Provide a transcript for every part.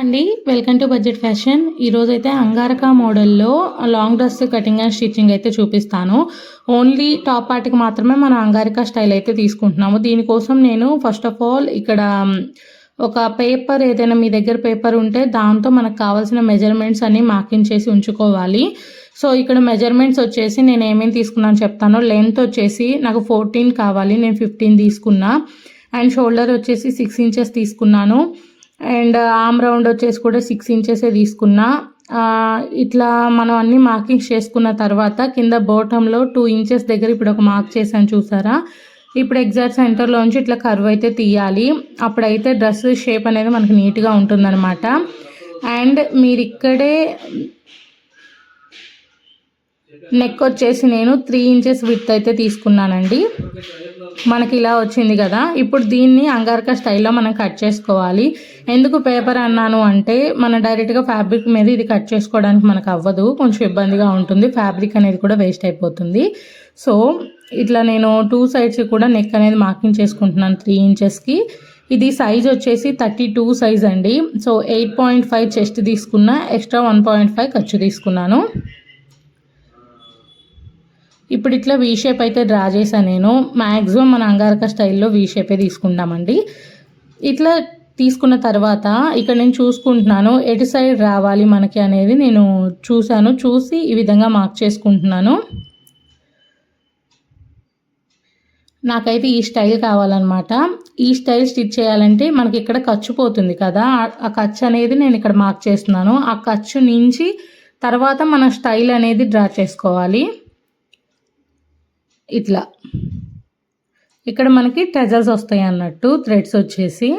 అండి welcome to budget fashion ఈరోజు అయితే అంగారక మోడల్లో long dress cutting and stitching అయితే చూపిస్తాను. ఓన్లీ టాప్ పార్ట్కి మాత్రమే మనం అంగారక స్టైల్ అయితే తీసుకుంటున్నాము. దీనికోసం నేను ఫస్ట్ ఆఫ్ ఆల్ ఇక్కడ ఒక పేపర్ ఏదైనా మీ దగ్గర పేపర్ ఉంటే దాంతో మనకు కావాల్సిన మెజర్మెంట్స్ అన్ని మార్కింగ్ చేసి ఉంచుకోవాలి. సో ఇక్కడ మెజర్మెంట్స్ వచ్చేసి నేను ఏమేమి తీసుకున్నాను చెప్తాను లెంత్ వచ్చేసి నాకు ఫోర్టీన్ కావాలి నేను ఫిఫ్టీన్ తీసుకున్నా. అండ్ షోల్డర్ వచ్చేసి సిక్స్ ఇంచెస్ తీసుకున్నాను. అండ్ ఆమ్ రౌండ్ వచ్చేసి కూడా సిక్స్ ఇంచెసే తీసుకున్నా. ఇట్లా మనం అన్ని మార్కింగ్స్ చేసుకున్న తర్వాత కింద బాటంలో టూ ఇంచెస్ దగ్గర ఇప్పుడు ఒక మార్క్ చేశాను చూసారా? ఇప్పుడు ఎగ్జాక్ట్ సెంటర్లోంచి ఇట్లా కర్వ్ అయితే తీయాలి. అప్పుడైతే డ్రెస్ షేప్ అనేది మనకు నీట్గా ఉంటుందన్నమాట. అండ్ మీరు ఇక్కడే నెక్ వచ్చేసి నేను త్రీ ఇంచెస్ విత్ అయితే తీసుకున్నానండి. మనకి ఇలా వచ్చింది కదా. ఇప్పుడు దీన్ని అంగారక స్టైల్లో మనం కట్ చేసుకోవాలి. ఎందుకు పేపర్ అన్నాను అంటే మన డైరెక్ట్గా ఫ్యాబ్రిక్ మీద ఇది కట్ చేసుకోవడానికి మనకు అవ్వదు. కొంచెం ఇబ్బందిగా ఉంటుంది. ఫ్యాబ్రిక్ అనేది కూడా వేస్ట్ అయిపోతుంది. సో ఇట్లా నేను టూ సైడ్స్ కూడా నెక్ అనేది మార్కింగ్ చేసుకుంటున్నాను త్రీ ఇంచెస్కి ఇది సైజ్ వచ్చేసి థర్టీ టూ సైజ్ అండి. So eight point five chest తీసుకున్నా ఎక్స్ట్రా వన్ పాయింట్ ఫైవ్ ఖర్చు తీసుకున్నాను. ఇప్పుడు ఇట్లా వీ షేప్ అయితే డ్రా చేశాను నేను. మ్యాక్సిమం మన అంగారక స్టైల్లో వీ షేపే తీసుకుంటామండి. ఇట్లా తీసుకున్న తర్వాత ఇక్కడ నేను చూసుకుంటున్నాను. ఎటు సైడ్ రావాలి మనకి అనేది నేను చూశాను. చూసి ఈ విధంగా మార్క్ చేసుకుంటున్నాను. నాకైతే ఈ స్టైల్ కావాలన్నమాట. ఈ స్టైల్ స్టిచ్ చేయాలంటే మనకి ఇక్కడ ఖర్చు పోతుంది కదా. ఆ- ఖర్చు అనేది నేను ఇక్కడ మార్క్ చేస్తున్నాను. ఆ ఖర్చు నుంచి తర్వాత మన స్టైల్ అనేది డ్రా చేసుకోవాలి. ఇట్లా. ఇక్కడ మనకి టెజల్స్ వస్తాయి అన్నట్టు థ్రెడ్స్ వచ్చేసి.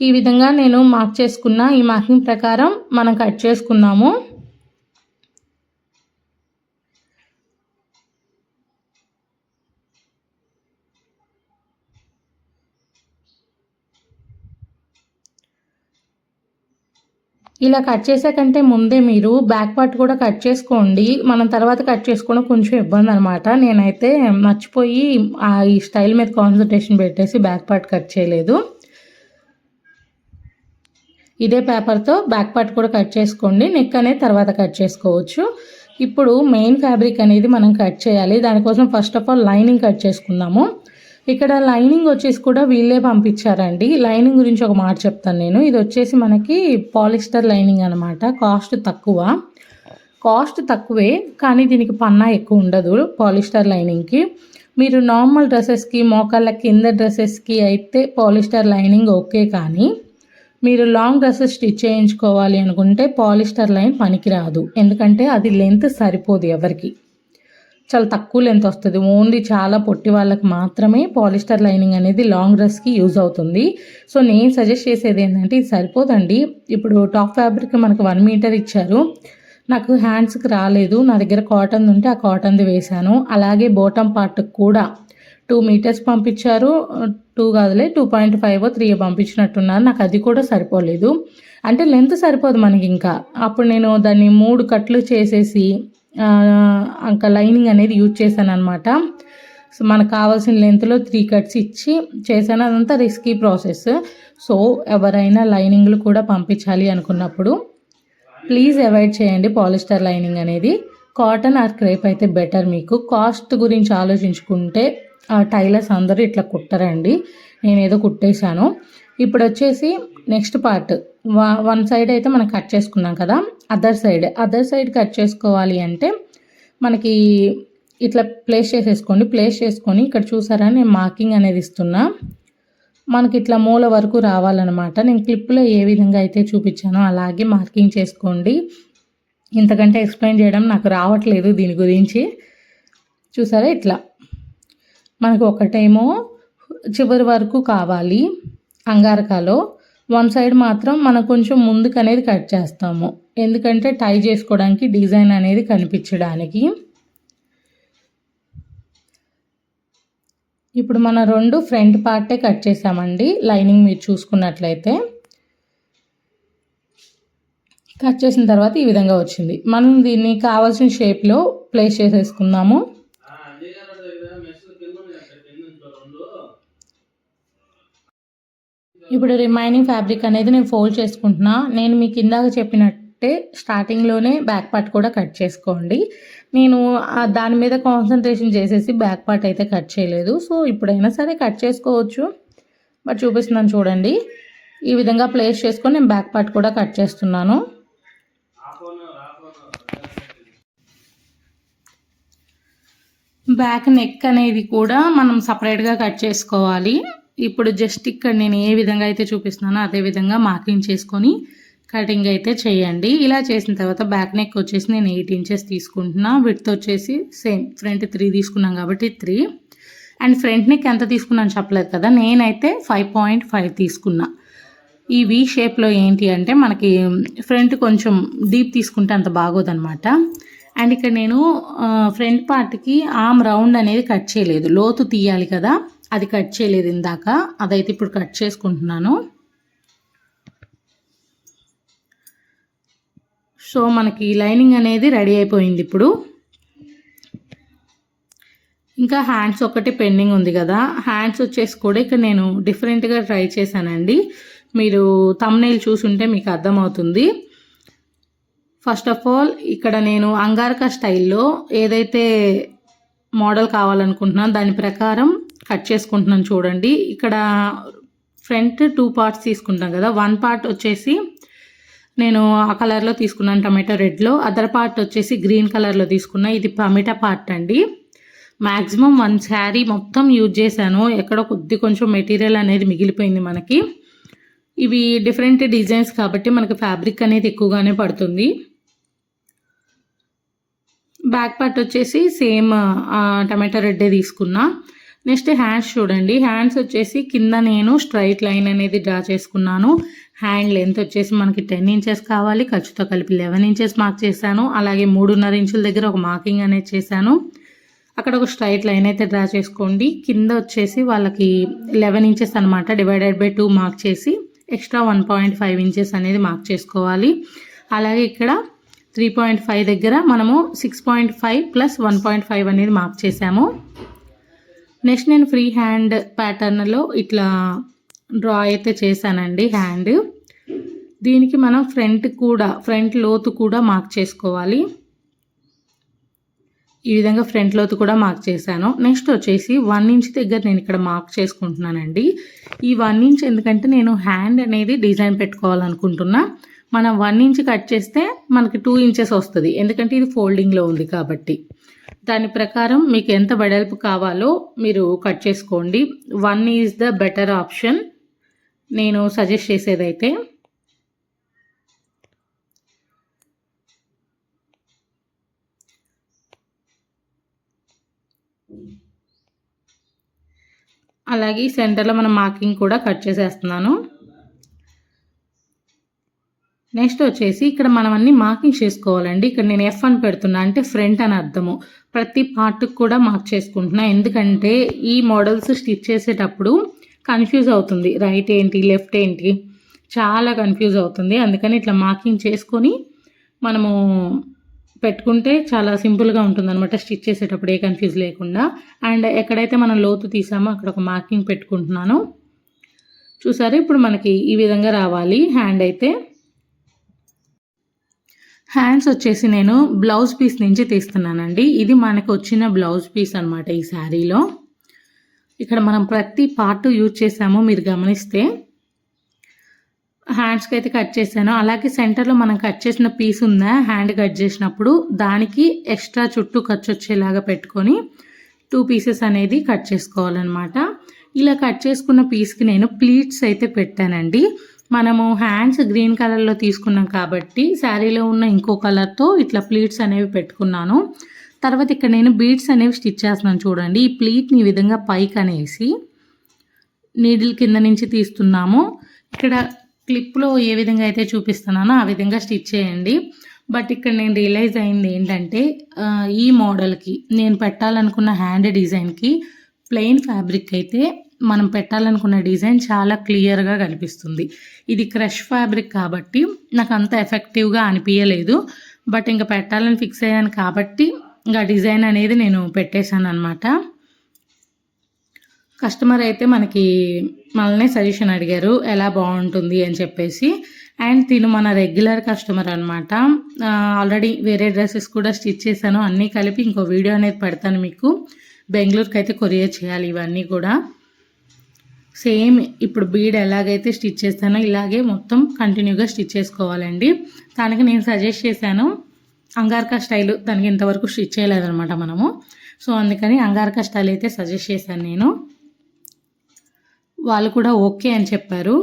ఈ విధంగా నేను మార్క్ చేసుకున్న ఈ మార్కింగ్ ప్రకారం మనం కట్ చేసుకున్నాము. ఇలా కట్ చేసే కంటే ముందే మీరు బ్యాక్ పార్ట్ కూడా కట్ చేసుకోండి. మనం తర్వాత కట్ చేసుకోవడం కొంచెం ఇబ్బంది అనమాట నేనైతే మర్చిపోయి ఆ ఈ స్టైల్ మీద కాన్సన్ట్రేషన్ పెట్టేసి బ్యాక్ పార్ట్ కట్ చేయలేదు. ఇదే పేపర్తో బ్యాక్ పార్ట్ కూడా కట్ చేసుకోండి. నెక్ అనేది తర్వాత కట్ చేసుకోవచ్చు. ఇప్పుడు మెయిన్ ఫ్యాబ్రిక్ అనేది మనం కట్ చేయాలి. దానికోసం first of all lining cut చేసుకుందాము. ఇక్కడ లైనింగ్ వచ్చేసి కూడా వీళ్ళే పంపించారండి. లైనింగ్ గురించి ఒక మాట చెప్తాను నేను. ఇది వచ్చేసి మనకి పాలిస్టర్ లైనింగ్ అనమాట కాస్ట్ తక్కువ. కాస్ట్ తక్కువే కానీ దీనికి పన్నా ఎక్కువ ఉండదు పాలిస్టర్ లైనింగ్కి. మీరు నార్మల్ డ్రెస్సెస్కి మోకాళ్ళ కింద డ్రెస్సెస్కి అయితే పాలిస్టర్ లైనింగ్ ఓకే కానీ మీరు లాంగ్ డ్రెస్సెస్ స్టిచ్ చేయించుకోవాలి అనుకుంటే పాలిస్టర్ లైన్ పనికిరాదు. ఎందుకంటే అది లెంత్ సరిపోదు ఎవరికి. చాలా తక్కువ లెంత్ వస్తుంది. ఓన్లీ చాలా పొట్టి వాళ్ళకి మాత్రమే పాలిస్టర్ లైనింగ్ అనేది లాంగ్ డ్రెస్కి యూజ్ అవుతుంది. సో నేను సజెస్ట్ చేసేది ఏంటంటే ఇది సరిపోదండి. ఇప్పుడు టాప్ ఫ్యాబ్రిక్ మనకు వన్ మీటర్ ఇచ్చారు. నాకు హ్యాండ్స్కి రాలేదు. నా దగ్గర కాటన్ ఉంటే ఆ కాటన్ది వేశాను. అలాగే బాటమ్ పార్ట్ కూడా టూ మీటర్స్ పంపించారు. టూ కాదులే టూ పాయింట్ ఫైవ్ త్రీ పంపించినట్టున్నారు. నాకు అది కూడా సరిపోలేదు. అంటే లెంత్ సరిపోదు మనకి ఇంకా. అప్పుడు నేను దాన్ని మూడు కట్లు చేసేసి ఇంకా లైనింగ్ అనేది యూజ్ చేశాను అనమాట సో మనకు కావాల్సిన లెంత్లో త్రీ కట్స్ ఇచ్చి చేశాను. అదంతా రిస్కీ ప్రాసెస్ సో ఎవరైనా లైనింగ్లు కూడా పంపించాలి అనుకున్నప్పుడు ప్లీజ్ అవాయిడ్ చేయండి పాలిస్టర్ లైనింగ్ అనేది. కాటన్ ఆర్ క్రేప్ అయితే బెటర్ మీకు. కాస్ట్ గురించి ఆలోచించుకుంటే ఆ టైలర్స్ అందరూ ఇట్లా కుట్టరండి. నేను ఏదో కుట్టేశాను. ఇప్పుడు వచ్చేసి నెక్స్ట్ పార్ట్ వన్ సైడ్ అయితే మనం కట్ చేసుకున్నాం కదా other side. Other side cut చేసుకోవాలి అంటే మనకి ఇట్లా ప్లేస్ చేసేసుకోండి. ప్లేస్ చేసుకొని ఇక్కడ చూసారా నేను మార్కింగ్ అనేది ఇస్తున్నా. మనకి ఇట్లా మూల వరకు రావాలన్నమాట. నేను క్లిప్లో ఏ విధంగా అయితే చూపించానో అలాగే మార్కింగ్ చేసుకోండి. ఇంతకంటే ఎక్స్ప్లెయిన్ చేయడం నాకు రావట్లేదు దీని గురించి. చూసారా ఇట్లా. మనకు ఒకటేమో చివరి వరకు కావాలి అంగారకాలో. వన్ సైడ్ మాత్రం మనం కొంచెం ముందుకు అనేది కట్ చేస్తాము. ఎందుకంటే టై చేసుకోవడానికి డిజైన్ అనేది కనిపించడానికి. ఇప్పుడు మన రెండు ఫ్రంట్ పార్టే కట్ చేసామండి. లైనింగ్ మీరు చూసుకున్నట్లయితే. కట్ చేసిన తర్వాత ఈ విధంగా వచ్చింది. మనం దీన్ని కావాల్సిన షేప్లో ప్లేస్ చేసేసుకుందాము. ఇప్పుడు రిమైనింగ్ ఫ్యాబ్రిక్ అనేది నేను ఫోల్డ్ చేసుకుంటున్నా. నేను మీకు ఇందాక చెప్పినట్టే స్టార్టింగ్లోనే బ్యాక్ పార్ట్ కూడా కట్ చేసుకోండి. నేను దాని మీద కాన్సన్ట్రేషన్ చేసేసి బ్యాక్ పార్ట్ అయితే కట్ చేయలేదు. సో ఇప్పుడైనా సరే కట్ చేసుకోవచ్చు. బట్ చూపిస్తున్నాను చూడండి. ఈ విధంగా ప్లేస్ చేసుకొని నేను బ్యాక్ పార్ట్ కూడా కట్ చేస్తున్నాను. బ్యాక్ నెక్ అనేది కూడా మనం సపరేట్గా కట్ చేసుకోవాలి. ఇప్పుడు జస్ట్ ఇక్కడ నేను ఏ విధంగా అయితే చూపిస్తున్నానో అదే విధంగా మార్కింగ్ చేసుకొని కటింగ్ అయితే చేయండి. ఇలా చేసిన తర్వాత బ్యాక్ నెక్ వచ్చేసి నేను ఎయిట్ ఇంచెస్ తీసుకుంటున్నా. విడ్త్ వచ్చేసి సేమ్ ఫ్రంట్ త్రీ తీసుకున్నాం కాబట్టి త్రీ. అండ్ ఫ్రంట్ నెక్ ఎంత తీసుకున్నాను చెప్పలేదు కదా నేనైతే ఫైవ్ పాయింట్ ఫైవ్ తీసుకున్నా. ఈ వి షేప్లో ఏంటి అంటే మనకి ఫ్రంట్ కొంచెం డీప్ తీసుకుంటే అంత బాగోదన్నమాట. అండ్ ఇక్కడ నేను ఫ్రంట్ పార్ట్కి ఆమ్ రౌండ్ అనేది కట్ చేయలేదు. లోతు తీయాలి కదా. అది కట్ చేయలేదు ఇందాక. అదైతే ఇప్పుడు కట్ చేసుకుంటున్నాను. సో మనకి లైనింగ్ అనేది రెడీ అయిపోయింది ఇప్పుడు. ఇంకా హ్యాండ్స్ ఒకటి పెండింగ్ ఉంది కదా. హ్యాండ్స్ వచ్చేసి కూడా ఇక్కడ నేను డిఫరెంట్గా ట్రై చేశానండి. మీరు తమ్నైల్ చూసుంటే మీకు అర్థమవుతుంది. ఫస్ట్ ఆఫ్ ఆల్ ఇక్కడ నేను అంగారక స్టైల్లో ఏదైతే మోడల్ కావాలనుకుంటున్నాను దాని ప్రకారం కట్ చేసుకుంటున్నాను చూడండి. ఇక్కడ ఫ్రంట్ టూ పార్ట్స్ తీసుకుంటాం కదా. వన్ పార్ట్ వచ్చేసి నేను ఆ కలర్లో తీసుకున్నాను టమాటో రెడ్లో అదర్ పార్ట్ వచ్చేసి గ్రీన్ కలర్లో తీసుకున్నా. ఇది టమాటా పార్ట్ అండి. మ్యాక్సిమం వన్ శారీ మొత్తం యూజ్ చేశాను. ఎక్కడో కొద్ది కొంచెం మెటీరియల్ అనేది మిగిలిపోయింది మనకి. ఇవి డిఫరెంట్ డిజైన్స్ కాబట్టి మనకి ఫ్యాబ్రిక్ అనేది ఎక్కువగానే పడుతుంది. బ్యాక్ పార్ట్ వచ్చేసి సేమ్ టమాటో రెడ్డే తీసుకున్నా. నెక్స్ట్ హ్యాండ్స్ చూడండి. హ్యాండ్స్ వచ్చేసి కింద నేను స్ట్రైట్ లైన్ అనేది డ్రా చేసుకున్నాను. హ్యాండ్ లెంత్ వచ్చేసి మనకి టెన్ ఇంచెస్ కావాలి. ఖర్చుతో కలిపి లెవెన్ ఇంచెస్ మార్క్ చేశాను. అలాగే మూడున్నర ఇంచుల దగ్గర ఒక మార్కింగ్ అనేది చేశాను. అక్కడ ఒక స్ట్రైట్ లైన్ అయితే డ్రా చేసుకోండి. కింద వచ్చేసి వాళ్ళకి లెవెన్ ఇంచెస్ అనమాట డివైడెడ్ బై టూ మార్క్ చేసి extra one point five inches అనేది మార్క్ చేసుకోవాలి. అలాగే ఇక్కడ త్రీ పాయింట్ ఫైవ్ దగ్గర మనము six point five plus one point five అనేది మార్క్ చేసాము నెక్స్ట్ నేను ఫ్రీ హ్యాండ్ ప్యాటర్న్లో ఇట్లా డ్రా అయితే చేశానండి హ్యాండ్. దీనికి మనం ఫ్రంట్ కూడా ఫ్రంట్ లోతు కూడా మార్క్ చేసుకోవాలి. ఈ విధంగా ఫ్రంట్ లోతు కూడా మార్క్ చేశాను. నెక్స్ట్ వచ్చేసి వన్ ఇంచ్ దగ్గర నేను ఇక్కడ మార్క్ చేసుకుంటున్నానండి. ఈ వన్ ఇంచ్ ఎందుకంటే నేను హ్యాండ్ అనేది డిజైన్ పెట్టుకోవాలనుకుంటున్నా. మనం వన్ ఇంచ్ కట్ చేస్తే మనకి టూ ఇంచెస్ వస్తుంది. ఎందుకంటే ఇది ఫోల్డింగ్లో ఉంది కాబట్టి. దాని ప్రకారం మీకు ఎంత వెడల్పు కావాలో మీరు కట్ చేసుకోండి. One is the better option నేను సజెస్ట్ చేసేదైతే అలాగే సెంటర్లో మనం మార్కింగ్ కూడా కట్ చేసేస్తున్నాను. నెక్స్ట్ వచ్చేసి ఇక్కడ మనం అన్ని మార్కింగ్ చేసుకోవాలండి. ఇక్కడ నేను ఎఫ్ అని పెడుతున్నా అంటే ఫ్రంట్ అని అర్థము. ప్రతి పార్ట్కి కూడా మార్క్ చేసుకుంటున్నా. ఎందుకంటే ఈ మోడల్స్ స్టిచ్ చేసేటప్పుడు కన్ఫ్యూజ్ అవుతుంది. రైట్ ఏంటి లెఫ్ట్ ఏంటి? చాలా కన్ఫ్యూజ్ అవుతుంది. అందుకని ఇట్లా మార్కింగ్ చేసుకొని మనము పెట్టుకుంటే చాలా సింపుల్గా ఉంటుందన్నమాట స్టిచ్ చేసేటప్పుడు ఏ కన్ఫ్యూజ్ లేకుండా. అండ్ ఎక్కడైతే మనం లోతు తీసామో అక్కడ ఒక మార్కింగ్ పెట్టుకుంటున్నాను. చూసారు? ఇప్పుడు మనకి ఈ విధంగా రావాలి. హ్యాండ్ అయితే హ్యాండ్స్ వచ్చేసి నేను బ్లౌజ్ పీస్ నుంచి తీస్తున్నానండి. ఇది మనకు వచ్చిన బ్లౌజ్ పీస్ అనమాట ఈ శారీలో. ఇక్కడ మనం ప్రతి పార్ట్ యూజ్ చేసాము మీరు గమనిస్తే. హ్యాండ్స్కి అయితే కట్ చేశాను. అలాగే సెంటర్లో మనం కట్ చేసిన పీస్ ఉందా హ్యాండ్ కట్ చేసినప్పుడు దానికి ఎక్స్ట్రా చుట్టూ ఖర్చు వచ్చేలాగా పెట్టుకొని టూ పీసెస్ అనేది కట్ చేసుకోవాలన్నమాట. ఇలా కట్ చేసుకున్న పీస్కి నేను ప్లీట్స్ అయితే పెట్టానండి. మనము హ్యాండ్స్ గ్రీన్ కలర్లో తీసుకున్నాం కాబట్టి శారీలో ఉన్న ఇంకో కలర్తో ఇట్లా ప్లీట్స్ అనేవి పెట్టుకున్నాను. తర్వాత ఇక్కడ నేను బీడ్స్ అనేవి స్టిచ్ చేస్తున్నాను చూడండి. ఈ ప్లీట్ని ఈ విధంగా పైకి అనేసి నీడిల్ కింద నుంచి తీస్తున్నాము. ఇక్కడ క్లిప్లో ఏ విధంగా అయితే చూపిస్తున్నానో ఆ విధంగా స్టిచ్ చేయండి. బట్ ఇక్కడ నేను రియలైజ్ అయింది ఏంటంటే ఈ మోడల్కి నేను పెట్టాలనుకున్న హ్యాండ్ డిజైన్కి ప్లెయిన్ ఫ్యాబ్రిక్ అయితే మనం పెట్టాలనుకున్న డిజైన్ చాలా క్లియర్గా కనిపిస్తుంది. ఇది క్రష్ ఫ్యాబ్రిక్ కాబట్టి నాకు అంత ఎఫెక్టివ్గా అనిపించలేదు బట్ ఇంకా పెట్టాలని ఫిక్స్ అయ్యాను కాబట్టి ఇంకా డిజైన్ అనేది నేను పెట్టేశాను అనమాట కస్టమర్ అయితే మనకి మనల్ని సజెషన్ అడిగారు ఎలా బాగుంటుంది? అని చెప్పేసి. అండ్ తిను మన రెగ్యులర్ కస్టమర్ అనమాట ఆల్రెడీ వేరే డ్రెస్సెస్ కూడా స్టిచ్ చేశాను. అన్నీ కలిపి ఇంకో వీడియో అనేది పెడతాను మీకు. బెంగళూరుకి అయితే కొరియర్ చేయాలి ఇవన్నీ కూడా. సేమ్ ఇప్పుడు బీడ్ ఎలాగైతే స్టిచ్ చేస్తానో ఇలాగే మొత్తం కంటిన్యూగా స్టిచ్ చేసుకోవాలండి. దానికి నేను సజెస్ట్ చేశాను అంగార్కా స్టైల్ దానికి ఇంతవరకు స్టిచ్ చేయలేదన్నమాట మనము. సో అందుకని అంగార్కా స్టైల్ అయితే సజెస్ట్ చేశాను నేను. వాళ్ళు కూడా ఓకే అని చెప్పారు.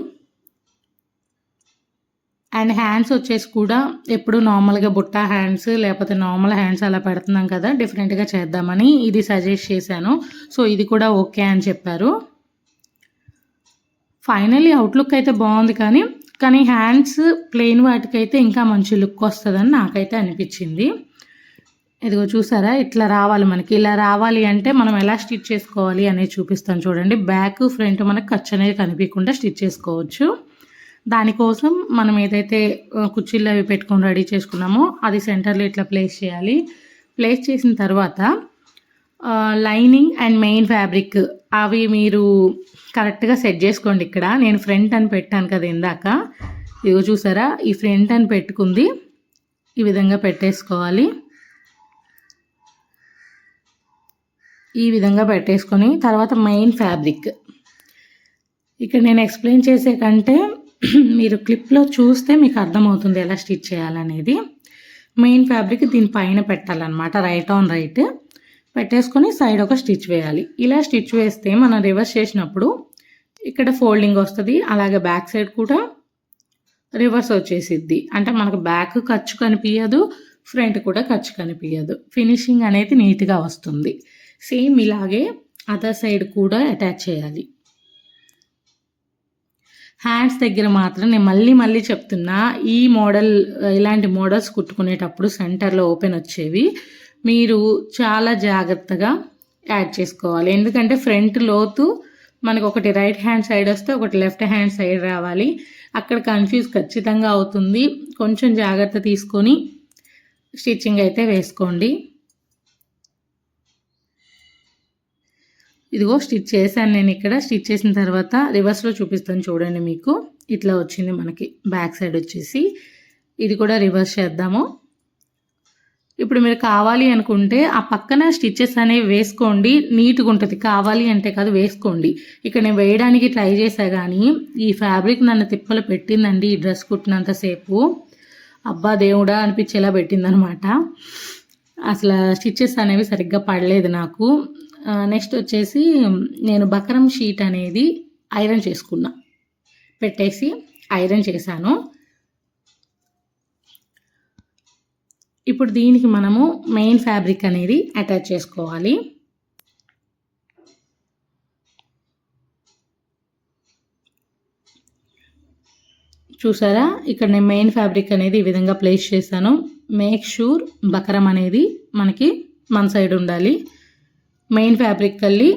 అండ్ హ్యాండ్స్ వచ్చేసి కూడా ఎప్పుడు నార్మల్గా బుట్ట హ్యాండ్స్ లేకపోతే నార్మల్ హ్యాండ్స్ అలా పెడుతున్నాం కదా డిఫరెంట్గా చేద్దామని ఇది సజెస్ట్ చేశాను. సో ఇది కూడా ఓకే అని చెప్పారు. ఫైనలీ అవుట్లుక్ అయితే బాగుంది కానీ కానీ హ్యాండ్స్ ప్లెయిన్ వాటికైతే ఇంకా మంచి లుక్ వస్తుందని నాకైతే అనిపించింది. ఇదిగో చూసారా ఇట్లా రావాలి మనకి. ఇలా రావాలి అంటే మనం ఎలా స్టిచ్ చేసుకోవాలి అనేది చూపిస్తాను చూడండి. బ్యాక్ ఫ్రంట్ మనకు ఖర్చు అనేది కనిపించకుండా స్టిచ్ చేసుకోవచ్చు. దానికోసం మనం ఏదైతే కుర్చీలు అవి పెట్టుకొని రెడీ చేసుకున్నామో అది సెంటర్లో ఇట్లా ప్లేస్ చేయాలి. ప్లేస్ చేసిన తర్వాత లైనింగ్ అండ్ మెయిన్ ఫ్యాబ్రిక్ అవి మీరు కరెక్ట్గా సెట్ చేసుకోండి ఇక్కడ. నేను ఫ్రంట్ అని పెట్టాను కదా ఇందాక. ఇదిగో చూసారా? ఈ ఫ్రంట్ అని పెట్టుకుంది. ఈ విధంగా పెట్టేసుకోవాలి. ఈ విధంగా పెట్టేసుకొని తర్వాత మెయిన్ ఫ్యాబ్రిక్ ఇక్కడ నేను ఎక్స్ప్లెయిన్ చేసే కంటే మీరు క్లిప్లో చూస్తే మీకు అర్థమవుతుంది ఎలా స్టిచ్ చేయాలనేది. మెయిన్ ఫ్యాబ్రిక్ దీని పైన పెట్టాలన్నమాట. రైట్ ఆన్ రైట్ పెట్టేసుకొని సైడ్ ఒక స్టిచ్ వేయాలి. ఇలా స్టిచ్ వేస్తే మనం రివర్స్ చేసినప్పుడు ఇక్కడ ఫోల్డింగ్ వస్తుంది అలాగే బ్యాక్ సైడ్ కూడా రివర్స్ వచ్చేసిద్ది. అంటే మనకు బ్యాక్ ఖర్చు కనిపించదు ఫ్రంట్ కూడా ఖర్చు కనిపించదు ఫినిషింగ్ అనేది నీట్గా వస్తుంది. సేమ్ ఇలాగే అదర్ సైడ్ కూడా అటాచ్ చేయాలి. హ్యాండ్స్ దగ్గర మాత్రం నేను మళ్ళీ మళ్ళీ చెప్తున్నా ఈ మోడల్ ఇలాంటి మోడల్స్ కుట్టుకునేటప్పుడు సెంటర్లో ఓపెన్ వచ్చేవి మీరు చాలా జాగ్రత్తగా యాడ్ చేసుకోవాలి. ఎందుకంటే ఫ్రంట్ లోతు మనకు ఒకటి రైట్ హ్యాండ్ సైడ్ వస్తే ఒకటి లెఫ్ట్ హ్యాండ్ సైడ్ రావాలి. అక్కడ కన్ఫ్యూజ్ ఖచ్చితంగా అవుతుంది. కొంచెం జాగ్రత్త తీసుకొని స్టిచ్చింగ్ అయితే వేసుకోండి. ఇదిగో స్టిచ్ చేశాను నేను ఇక్కడ. స్టిచ్ చేసిన తర్వాత రివర్స్లో చూపిస్తాను చూడండి మీకు. ఇట్లా వచ్చింది మనకి. బ్యాక్ సైడ్ వచ్చేసి. ఇది కూడా రివర్స్ చేద్దాము. ఇప్పుడు మీరు కావాలి అనుకుంటే ఆ పక్కన స్టిచ్చెస్ అనేవి వేసుకోండి నీట్గా ఉంటుంది. కావాలి అంటే కాదు వేసుకోండి. ఇక్కడ నేను వేయడానికి ట్రై చేసా కానీ ఈ ఫ్యాబ్రిక్ నన్ను తిప్పలు పెట్టిందండి ఈ డ్రెస్ కుట్టినంతసేపు అబ్బా దేవుడా అనిపించేలా పెట్టిందనమాట. అసలు స్టిచ్చెస్ అనేవి సరిగ్గా పడలేదు నాకు. నెక్స్ట్ వచ్చేసి నేను బకరం షీట్ అనేది ఐరన్ చేసుకున్నా. పెట్టేసి ఐరన్ చేశాను. ఇప్పుడు దీనికి మనము మెయిన్ ఫ్యాబ్రిక్ అనేది అటాచ్ చేసుకోవాలి. చూసారా? ఇక్కడ నేను మెయిన్ ఫ్యాబ్రిక్ అనేది ఈ విధంగా ప్లేస్ చేశాను. మేక్ షూర్ బకరం అనేది మనకి మన సైడ్ ఉండాలి. మెయిన్ ఫ్యాబ్రిక్ కల్లి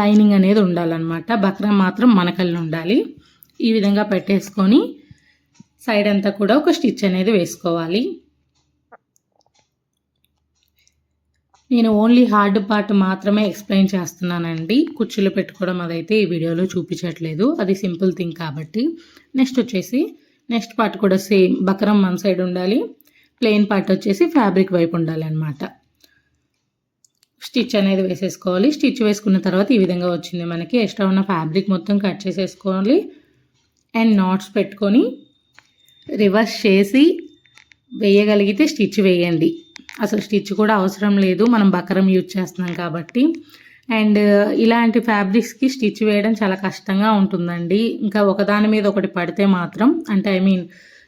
లైనింగ్ అనేది ఉండాలన్నమాట. బకరం మాత్రం మనకల్లి ఉండాలి. ఈ విధంగా పెట్టేసుకొని సైడ్ అంతా కూడా ఒక స్టిచ్ అనేది వేసుకోవాలి. నేను ఓన్లీ హార్డ్ పార్ట్ మాత్రమే ఎక్స్ప్లెయిన్ చేస్తున్నానండి. కుర్చీలు పెట్టుకోవడం అదైతే ఈ వీడియోలో చూపించట్లేదు. అది సింపుల్ థింగ్ కాబట్టి. నెక్స్ట్ వచ్చేసి నెక్స్ట్ పార్ట్ కూడా సేమ్ బకరం వన్ సైడ్ ఉండాలి. ప్లెయిన్ పార్ట్ వచ్చేసి ఫ్యాబ్రిక్ వైపు ఉండాలి అనమాట స్టిచ్ అనేది వేసేసుకోవాలి. స్టిచ్ వేసుకున్న తర్వాత ఈ విధంగా వచ్చింది మనకి. ఎక్స్ట్రా ఉన్న ఫ్యాబ్రిక్ మొత్తం కట్ చేసేసుకోవాలి. అండ్ నాట్స్ పెట్టుకొని రివర్స్ చేసి వేయగలిగితే స్టిచ్ వేయండి. అసలు స్టిచ్ కూడా అవసరం లేదు మనం బకరం యూజ్ చేస్తున్నాం కాబట్టి. అండ్ ఇలాంటి ఫ్యాబ్రిక్స్కి స్టిచ్ వేయడం చాలా కష్టంగా ఉంటుందండి. ఇంకా ఒకదాని మీద ఒకటి పడితే మాత్రం అంటే ఐ మీన్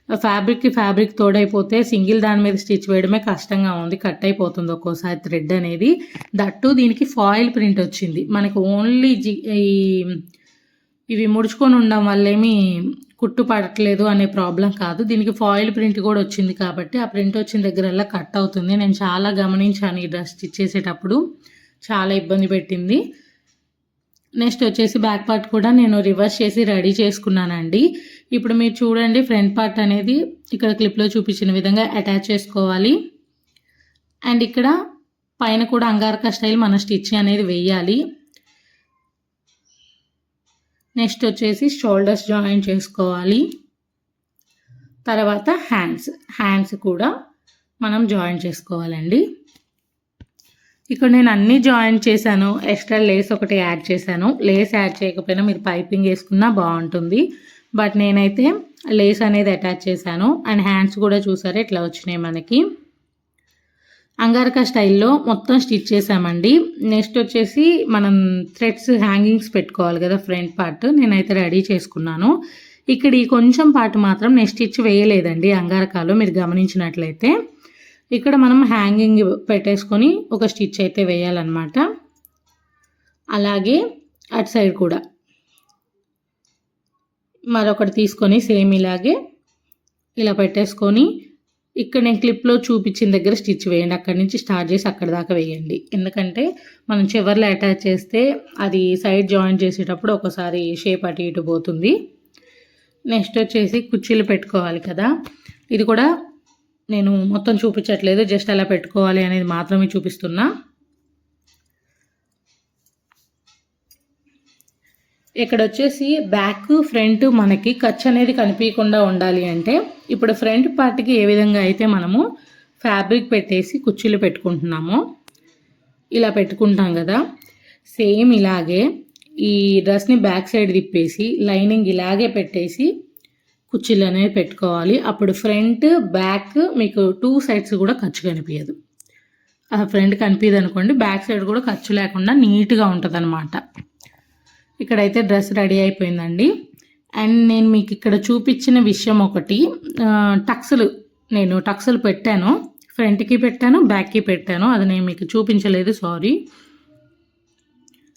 ఫ్యాబ్రిక్కి ఫ్యాబ్రిక్ తోడైపోతే సింగిల్ దాని మీద స్టిచ్ వేయడమే కష్టంగా ఉంది కట్ అయిపోతుంది ఒక్కోసారి థ్రెడ్ అనేది. దట్టు దీనికి ఫాయిల్ ప్రింట్ వచ్చింది. మనకు ఓన్లీ జి ఈ ఇవి ముడుచుకొని ఉండడం వల్ల ఏమి కుట్టు పడట్లేదు అనే ప్రాబ్లం కాదు. దీనికి ఫాయిల్ ప్రింట్ కూడా వచ్చింది కాబట్టి ఆ ప్రింట్ వచ్చిన దగ్గరల్లా కట్ అవుతుంది. నేను చాలా గమనించాను ఈ డ్రెస్ స్టిచ్ చేసేటప్పుడు. చాలా ఇబ్బంది పెట్టింది. నెక్స్ట్ వచ్చేసి బ్యాక్ పార్ట్ కూడా నేను రివర్స్ చేసి రెడీ చేసుకున్నానండి. ఇప్పుడు మీరు చూడండి ఫ్రంట్ పార్ట్ అనేది ఇక్కడ క్లిప్లో చూపించిన విధంగా అటాచ్ చేసుకోవాలి. అండ్ ఇక్కడ పైన కూడా అంగారక స్టైల్ మన స్టిచ్ అనేది వేయాలి. నెక్స్ట్ వచ్చేసి షోల్డర్స్ జాయిన్ చేసుకోవాలి. తర్వాత హ్యాండ్స్ హ్యాండ్స్ కూడా మనం జాయిన్ చేసుకోవాలండి. ఇక్కడ నేను అన్నీ జాయిన్ చేశాను. ఎక్స్ట్రా లేస్ ఒకటి యాడ్ చేశాను. లేస్ యాడ్ చేయకపోయినా మీరు పైపింగ్ వేసుకున్నా బాగుంటుంది. బట్ నేనైతే లేస్ అనేది అటాచ్ చేశాను. అండ్ హ్యాండ్స్ కూడా చూసారా ఇట్లా వచ్చినాయి మనకి? అంగారక స్టైల్లో మొత్తం స్టిచ్ చేసామండి నెక్స్ట్ వచ్చేసి మనం థ్రెడ్స్ హ్యాంగింగ్స్ పెట్టుకోవాలి కదా ఫ్రంట్ పార్ట్. నేనైతే రెడీ చేసుకున్నాను. ఇక్కడ ఈ కొంచెం పార్ట్ మాత్రం నేను స్టిచ్ వేయలేదండి అంగారకాలో మీరు గమనించినట్లయితే. ఇక్కడ మనం హ్యాంగింగ్ పెట్టేసుకొని ఒక స్టిచ్ అయితే వేయాలన్నమాట. అలాగే అటు సైడ్ కూడా. మరొకటి తీసుకొని సేమ్ ఇలాగే ఇలా పెట్టేసుకొని ఇక్కడ నేను క్లిప్లో చూపించిన దగ్గర స్టిచ్ వేయండి. అక్కడి నుంచి స్టార్ట్ చేసి అక్కడ దాకా వేయండి. ఎందుకంటే మనం చివర్లో అటాచ్ చేస్తే అది సైడ్ జాయిన్ చేసేటప్పుడు ఒకసారి షేప్ అటు ఇటు పోతుంది. నెక్స్ట్ వచ్చేసి కుర్చీలు పెట్టుకోవాలి కదా. ఇది కూడా నేను మొత్తం చూపించట్లేదు. జస్ట్ అలా పెట్టుకోవాలి అనేది మాత్రమే చూపిస్తున్నా. ఇక్కడ వచ్చేసి బ్యాక్ ఫ్రంట్ మనకి ఖర్చు అనేది కనిపించకుండా ఉండాలి అంటే ఇప్పుడు ఫ్రంట్ పార్ట్కి ఏ విధంగా అయితే మనము ఫ్యాబ్రిక్ పెట్టేసి కుర్చీలు పెట్టుకుంటున్నామో ఇలా పెట్టుకుంటాం కదా. సేమ్ ఇలాగే ఈ డ్రెస్ని బ్యాక్ సైడ్ తిప్పేసి లైనింగ్ ఇలాగే పెట్టేసి కుర్చీలు అనేవి పెట్టుకోవాలి. అప్పుడు ఫ్రంట్ బ్యాక్ మీకు టూ సైడ్స్ కూడా ఖర్చు కనిపించదు ఫ్రంట్ కనిపించదు అనుకోండి బ్యాక్ సైడ్ కూడా ఖర్చు లేకుండా నీట్గా ఉంటుంది అనమాట ఇక్కడైతే డ్రెస్ రెడీ అయిపోయిందండి. అండ్ నేను మీకు ఇక్కడ చూపించిన విషయం ఒకటి టక్స్లు. నేను టక్స్లు పెట్టాను. ఫ్రంట్కి పెట్టాను బ్యాక్కి పెట్టాను. అది నేను మీకు చూపించలేదు సారీ.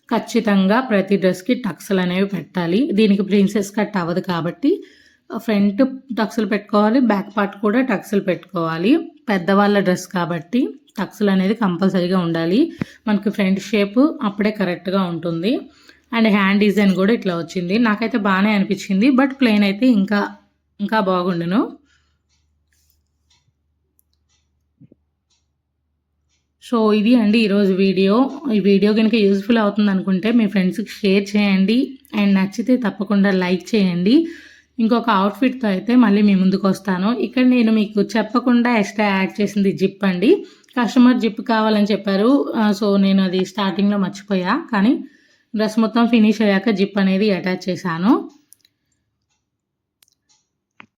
ఖచ్చితంగా ప్రతి డ్రెస్కి టక్స్లు అనేవి పెట్టాలి. దీనికి ప్రిన్సెస్ కట్ అవ్వదు కాబట్టి ఫ్రంట్ టక్స్లు పెట్టుకోవాలి బ్యాక్ పార్ట్ కూడా టక్స్లు పెట్టుకోవాలి. పెద్దవాళ్ళ డ్రెస్ కాబట్టి టక్స్లు అనేది కంపల్సరీగా ఉండాలి. మనకి ఫ్రంట్ షేప్ అప్పుడే కరెక్ట్గా ఉంటుంది. అండ్ హ్యాండ్ డిజైన్ కూడా ఇట్లా వచ్చింది. నాకైతే బాగానే అనిపించింది బట్ ప్లెయిన్ అయితే ఇంకా ఇంకా బాగుండును. సో ఇది అండి ఈరోజు వీడియో. ఈ వీడియో కనుక యూజ్ఫుల్ అవుతుంది అనుకుంటే మీ ఫ్రెండ్స్కి షేర్ చేయండి. అండ్ నచ్చితే తప్పకుండా లైక్ చేయండి. ఇంకొక అవుట్ఫిట్తో అయితే మళ్ళీ మీ ముందుకు వస్తాను. ఇక్కడ నేను మీకు చెప్పకుండా ఎక్స్ట్రా యాడ్ చేసింది జిప్ అండి. కస్టమర్ జిప్ కావాలని చెప్పారు. సో నేను అది స్టార్టింగ్లో మర్చిపోయా కానీ డ్రెస్ మొత్తం ఫినిష్ అయ్యాక జిప్ అనేది అటాచ్ చేశాను.